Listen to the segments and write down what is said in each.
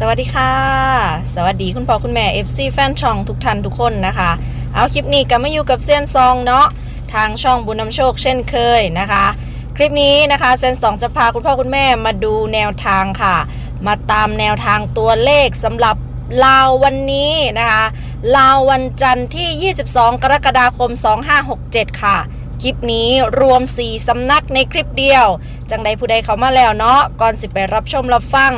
สวัสดีค่ะ สวัสดีคุณพ่อคุณแม่ FC แฟนช่องทุกท่านทุกคนนะคะ เอาคลิปนี้ก็มาอยู่กับเซียนซองเนาะทางช่องบุญนำโชคเช่นเคยนะคะ คลิปนี้นะคะเซียนซองจะพาคุณพ่อคุณแม่มาดูแนวทางค่ะ มาตามแนวทางตัวเลขสำหรับลาววันนี้นะคะลาววันจันทร์ที่ 22 กรกฎาคม 2567 ค่ะ คลิปนี้รวม 4 สำนักในคลิปเดียว จังใดผู้ใดเข้ามาแล้วเนาะก่อนสิไปรับชมรับฟัง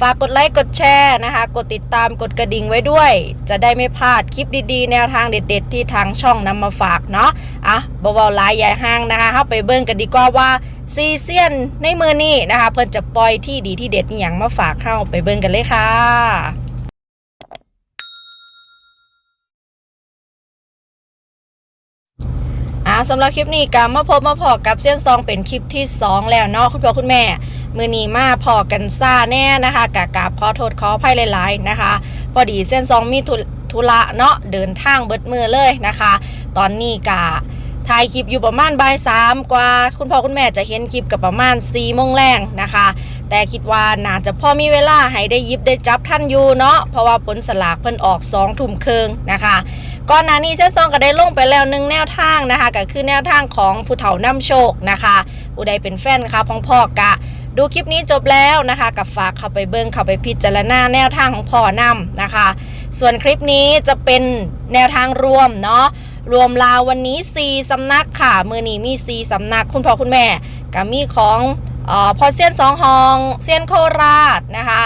ฝากกดไลค์กดแชร์นะคะ กดติดตามกดกระดิ่งไว้ด้วย จะได้ไม่พลาดคลิปดีๆ แนวทางเด็ด ๆ ที่ทางช่องนำมาฝากเนาะอะบเบาๆหลายใหญ่ห้างนะคะเข้าไปเบิ่งกันดีกว่าว่าซีเซียนในมือนี้นะคะ เพิ่นจะปล่อยที่ดีที่เด็ดอย่างมาฝากเข้าไปเบิ่งกันเลยค่ะ อ่า สำหรับคลิปนี้ก็มาพบมาพอกับเซียนซองเป็นคลิปที่ 2 แล้วเนาะคุณพ่อคุณแม่ มือนีมาพอกันซ่าแน่นะคะกะกาบขอโทษขออภัยหลายๆนะคะ พอดีเส้นซองมีธุธุระเนาะเดินทางเบิดมือเลยนะคะ ตอนนี้กะถ่ายคลิปอยู่ประมาณบ่ายสามกว่า คุณพ่อคุณแม่จะเห็นคลิปกับประมาณ4ี่โมงแรงนะคะ แต่คิดว่าน่าจะพอมีเวลาให้ได้ยิบได้จับท่านอยู่เนาะเพราะว่าผลสลากเพิ่นออก2องทุ่มเครึ่งนะคะ ก่อนหน้านี้เส้นซองก็ได้ลงไปแล้วหนึ่งแนวทางนะคะก็คือแนวทางของผู้เฒ่านำโชคนะคะผู้ใดเป็นแฟนค่ะพ่องพ่อกะ ดูคลิปนี้จบแล้วนะคะกับฝากเข้าไปเบิ้งเข้าไปพิจารณาแนวทางของพ่อนำนะคะ ส่วนคลิปนี้จะเป็นแนวทางรวมเนาะรวมลาววันนี้ 4สำนักค่ะมือนี้มี 4สำนักคุณพ่อคุณแม่ก็มีของออพอเซียนสองหองเซียนโคราชนะคะ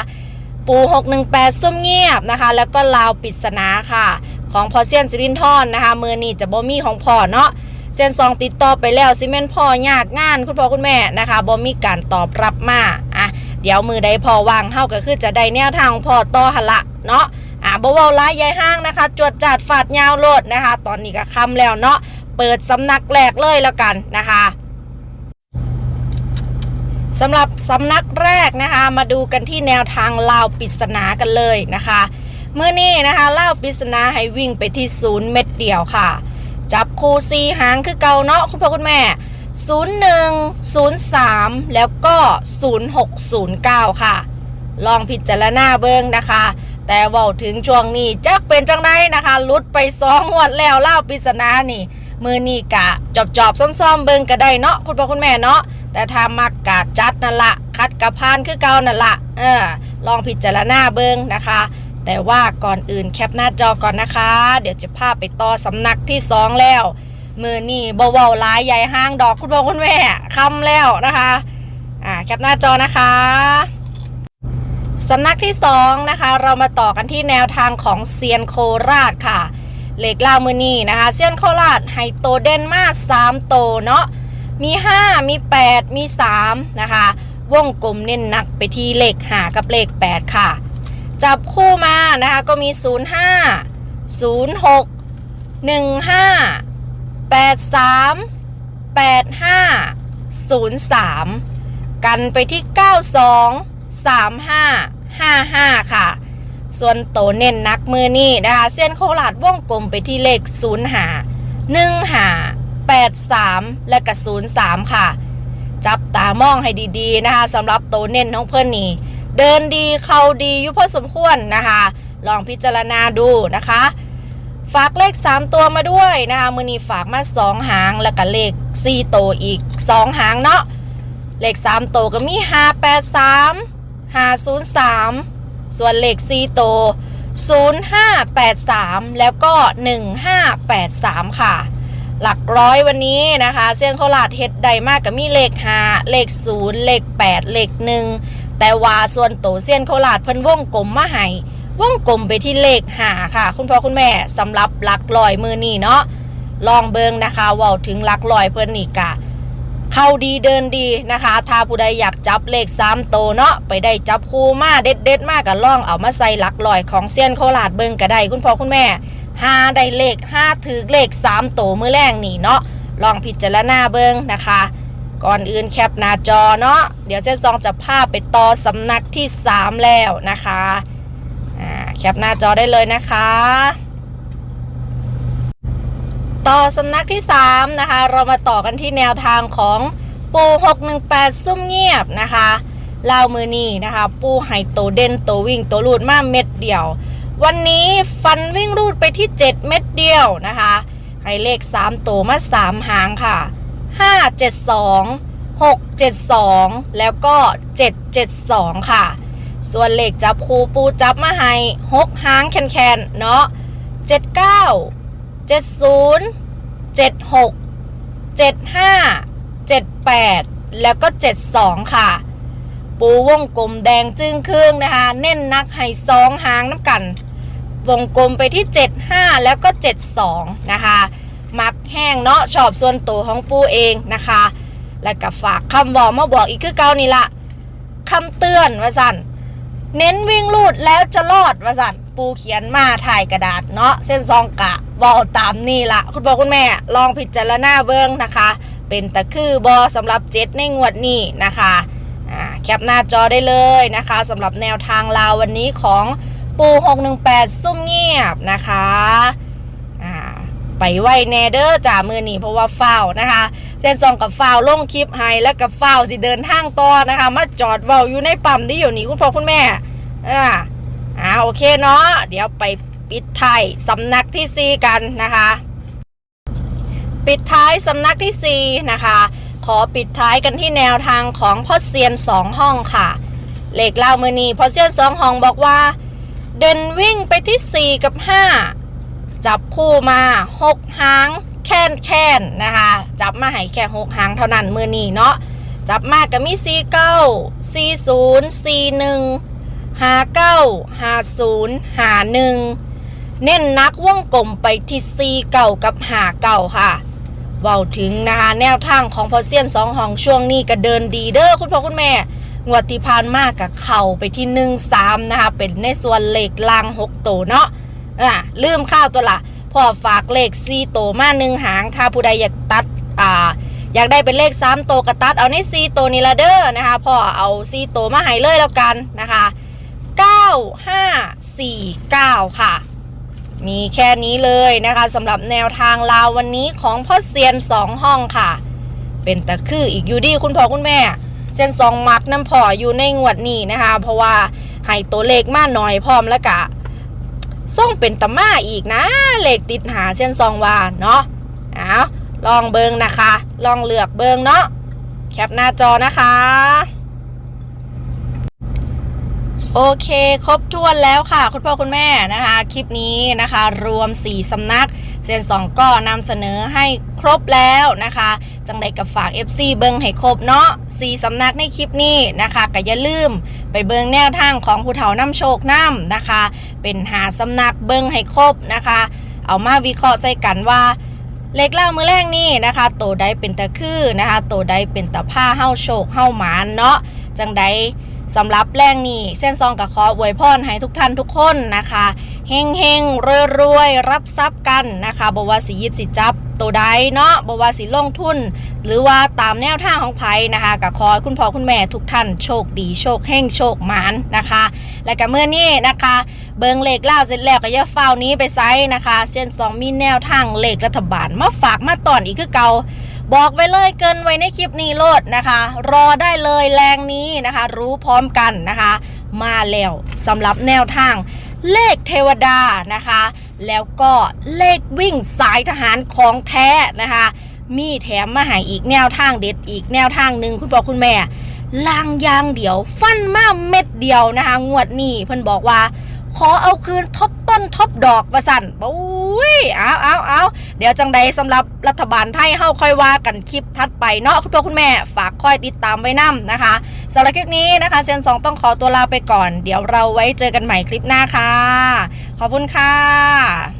ปู 618 ซุ่มเงียบนะคะ แล้วก็ลาวปริศนาค่ะ ของพอเซียนสิรินทอนนะคะมือนี้จะบ่มีของพ่อเนาะเซียนซองติดต่อไปแล้วซิเมนพ่อยากงานคุณพ่อคุณแม่นะคะบ่มีการตอบรับมาอะเดี๋ยวมือใดพ่อวางเฮาก็คือจะได้แนวทางของพ่อต่อหละเนาะอะบ่เว้าหลายยายห้างนะคะ จวดจัดฝาดยาวโลดนะคะ ตอนนี้ก็ค่ำแล้วเนาะเปิดสำนักแรกเลยแล้วกันนะคะสำหรับสำนักแรกนะคะ มาดูกันที่แนวทางลาวปริศนากันเลยนะคะ เมื่อนี้นะคะเล่าปริศนาให้วิ่งไปที่ศูนย์เม็ดเดียวค่ะ จับคูซีหางคือเก่าเนาะคุณพ่อคุณแม่ 01 03 แล้วก็ 0609 ค่ะ ลองพิจารณาเบิ้งนะคะ แต่ว่าถึงช่วงนี้จักเป็นจังไดนะคะลุดไปสองงวดแล้วเล่าปริศนานี่มือนี่กะจอบจอบซ่อมๆเบิ้งก็ได้เนาะคุณพ่อคุณแม่เนาะแต่ถ้ามักกะจัดนั่นละคัดกระพานคือเก่านั่นละเออลองพิจารณาเบิ้งนะคะ แต่ว่าก่อนอื่นแคปหน้าจอก่อนนะคะ เดี๋ยวจะพาไปต่อสำนักที่2แล้วมือนี่เบาๆหลายใหญ่ห้างดอกคุณพ่อคุณแม่คำแล้วนะคะอ่าแคปหน้าจอนะคะสำนักที่2นะคะ เรามาต่อกันที่แนวทางของเซียนโคราชค่ะเหล็กล่ามือนี่นะคะเซียนโคราชไฮโตเดนมา3โตเนาะมี 5 มี 8 มี 3 นะคะ วงกลมเน้นหนักไปที่เลข5กับเลข 8 ค่ะ จับคู่มานะคะ ก็มี 05 06 15 83 85 03 กันไปที่ 92 35 55 ค่ะ ส่วนโตเน้นนักมือนี่นะคะ เส้นโคราดวงกลมไปที่เลข 0 หา 1 หา 83 และก็03 ค่ะ จับตามองให้ดีๆนะคะสำหรับโตเน้นของเพื่อนนี่ เดินดีเข้าดีอยู่พอสมควรนะคะ ลองพิจารณาดูนะคะ ฝากเลข 3 ตัวมาด้วยนะคะมือนี้ฝากมา 2 หางแล้วก็เลข4ตัวอีก 2 หางเนาะเลข 3 ตัวก็มี 583 503 ส่วนเลข4ตัว0583 แล้วก็ 1583 ค่ะ หลักร้อยวันนี้นะคะเส้นโคราดเฮ็ดใดมากกับมีเลข5เลข 0 เลข 8 เลข 1 แต่ว่าส่วนโตเส้นโคราดเพิ่นวงกลมมาให้วงกลมไปที่เลข5ค่ะ คุณพ่อคุณแม่สำหรับหลักลอยมือนี่เนาะลองเบิงนะคะว่าถึงหลักลอยเพิ่นนี่กะเข้าดีเดินดีนะคะ ถ้าผู้ใดอยากจับเลข3โตเนาะไปได้จับคู่มาเด็ดเด็ดมากกับลองเอามาใส่หลักลอยของเซียนโคราดเบิงก็ได้คุณพ่อคุณแม่หาได้เลขห้าถือเลขสามโตมือแรงนี่เนาะลองพิจารณาเบิงนะคะ ก่อนอื่นแคปหน้าจอเนาะเดี๋ยวเส้นซองจะพาไปต่อสำนักที่ 3 แล้วนะคะแคปหน้าจอได้เลยนะคะ ต่อสำนักที่ 3 นะคะ เรามาต่อกันที่แนวทางของปู618 ซุ่มเงียบนะคะลาวมือนี้นะคะ ปูไฮโตเด่นโตวิ่งโตรูดมาเม็ดเดียว วันนี้ฟันวิ่งรูดไปที่ 7 เม็ดเดียวนะคะ ให้เลข 3 โตวมา 3 หางค่ะ 5 7 2 6 7 2 แล้วก็ 7 7 2 ค่ะ ส่วนเลขจับคูปูจับมาให้6หางแคนๆเนาะ79 70 76 75 78 แล้วก็ 72 ค่ะ ปูวงกลมแดงจึ้งครึ่งนะคะ เน้นนักให้สองหางน้ำกัน วงกลมไปที่ 75 แล้วก็ 72 นะคะ แห้งเนาะชอบส่วนตัวของปูเองนะคะ แล้วก็ฝากคำบอกมาบอกอีกคือเก่านี่ละคำเตือนว่าสั่นเน้นวิ่งลูดแล้วจะรอดว่าสั่นปูเขียนมาถ่ายกระดาษเนาะเส้นซองกะบอกตามนี่ละคุณพ่อคุณแม่ลองพิจารณาเบิ้งนะคะ เป็นตะคือบอสำหรับเจ็ดในงวดนี้นะคะแคปหน้าจอได้เลยนะคะสำหรับแนวทางลาววันนี้ของปู618 ซุ่มเงียบนะคะ ไปไวแนเดอร์จ่ามือนี่เพราะว่าฟาวนะคะเส้นซองกับฟาวลงคลิปให้แล้วกับฟาวสิเดินทางต่อนะคะมาจอดเว้าอยู่ในปั๊มที่อยู่นี่คุณพ่อคุณแม่อ่าอ่าโอเคเนาะเดี๋ยวไปปิดไทายสำนักที่ 4 กันนะคะ ปิดท้ายสำนักที่4นะคะขอปิดท้ายกันที่แนวทางของพ่อเซียน2ห้องค่ะเลขเล่ามือนีพ่อเซียน2ห้องบอกว่า เดินวิ่งไปที่ 4 กับ 5 จับคู่มา6หางแค่นแค่นนะคะ จับมาให้แค่6หางเท่านั้นมือนีเนาะจับมากับมี4 9 4 0 4 1 5 9 5 0 5 1เก้าห้าศูนย์ห้าหนึ่งเน้นนักว่องกลมไปที่4เก่ากับหาเก่าค่ะเว้าถึงนะคะแนวทางของพอเซียนสองห้องช่วงนี้ก็เดินดีเด้อคุณพ่อคุณแม่งวดที่ผ่านมากกับเข่าไปที่หนึ่งสามนะคะเป็นในส่วนเหลขลางหกโตวเนาะ อะลืมข้าวตัวละพ่อฝากเลขสี่โตมาหนึ่งหาง ถ้าผู้ใดอยากตัดอ่าอยากได้เป็นเลขสามโตวก็ตัดเอาในสี่โตนี้ละเด้อนะคะพ่อเอาสี่โตมาให้เลยแล้วกันนะคะเก้าห้าสี่เก้าค่ะ มีแค่นี้เลยนะคะสำหรับแนวทางลาววันนี้ของพ่อเซียนสองห้องค่ะ เป็นตะคืออีกอยู่ดีคุณพ่อคุณแม่เส้นสองมักน้ำพออยู่ในงวดนี้นะคะ เพราะว่าให้ตัวเลขมาหน่อยพร้อมแล้วกะ ส่งเป็นตะมาอีกนะเหลขติดหาเส้นสองวาเนาะเอาลองเบิงนะคะ ลองเลือกเบิงเนาะแคปหน้าจอนะคะ โอเคครบถ้วนแล้วค่ะ คุณพ่อคุณแม่นะคะ คลิปนี้นะคะ รวม 4สำนักเซนสองก็นำเสนอให้ครบแล้วนะคะ จังใดกับฝาก FC เบิงให้ครบเนาะ4สำนักในคลิปนี้นะคะก็อย่าลืมไปเบิงแนวทางของผู้เฒ่าน้ำโชคน้ำนะคะ เป็นหาสำนักเบิงให้ครบนะคะ เอามาวิเคราะห์ใส่กันว่าเล็กเล่ามือแรกนี่นะคะ โตได้เป็นตะคือนะคะ โตได้เป็นตะผ้าเฮ้าโชคเฮ้าหมานเนาะจังใด สำหรับแรงนี่เส้นซองกับขออวยพรให้ทุกท่านทุกคนนะคะเฮงเฮงรวยรวยรับทรัพย์กันนะคะบว่าสิหยิบสิจับตัวใดเนาะบว่าสิลงทุน หรือว่าตามแนวทางของไผนะคะกับขอคุณพ่อคุณแม่ทุกท่านโชคดีโชคเฮงโชคหมานนะคะ และก็เมื่อนี้นะคะเบิงเลขเล่าเสร็จแล้วก็ย่าเฝ้านี้ไปไซนะคะ เส้นสองมีแนวทางเลขรัฐบาลมาฝากมาตอนอีกคือเก่า บอกไว้เลยเกินไว้ในคลิปนี้โลดนะคะ รอได้เลยแรงนี้นะคะ รู้พร้อมกันนะคะ มาแล้วสำหรับแนวทางเลขเทวดานะคะ แล้วก็เลขวิ่งสายทหารของแท้นะคะ มีแถมมาให้อีกแนวทางเด็ดอีกแนวทางหนึ่งคุณพ่อคุณแม่ลางยางเดียว ฟันมาเม็ดเดียวนะคะ งวดนี้เพิ่นบอกว่า ขอเอาคืนทบต้นทบดอกประสันปุ้ยเอาเอาเอาเดี๋ยวจังใดสำหรับรัฐบาลไทยเฮาค่อยว่ากันคลิปทัดไปเนาะคุณพ่อคุณแม่ฝากค่อยติดตามไว้นํนะคะสำหรับคลิปนี้นะคะเซนสองต้องขอตัวลาไปก่อน เดี๋ยวเราไว้เจอกันใหม่คลิปหน้าค่ะ ขอบคุณค่ะ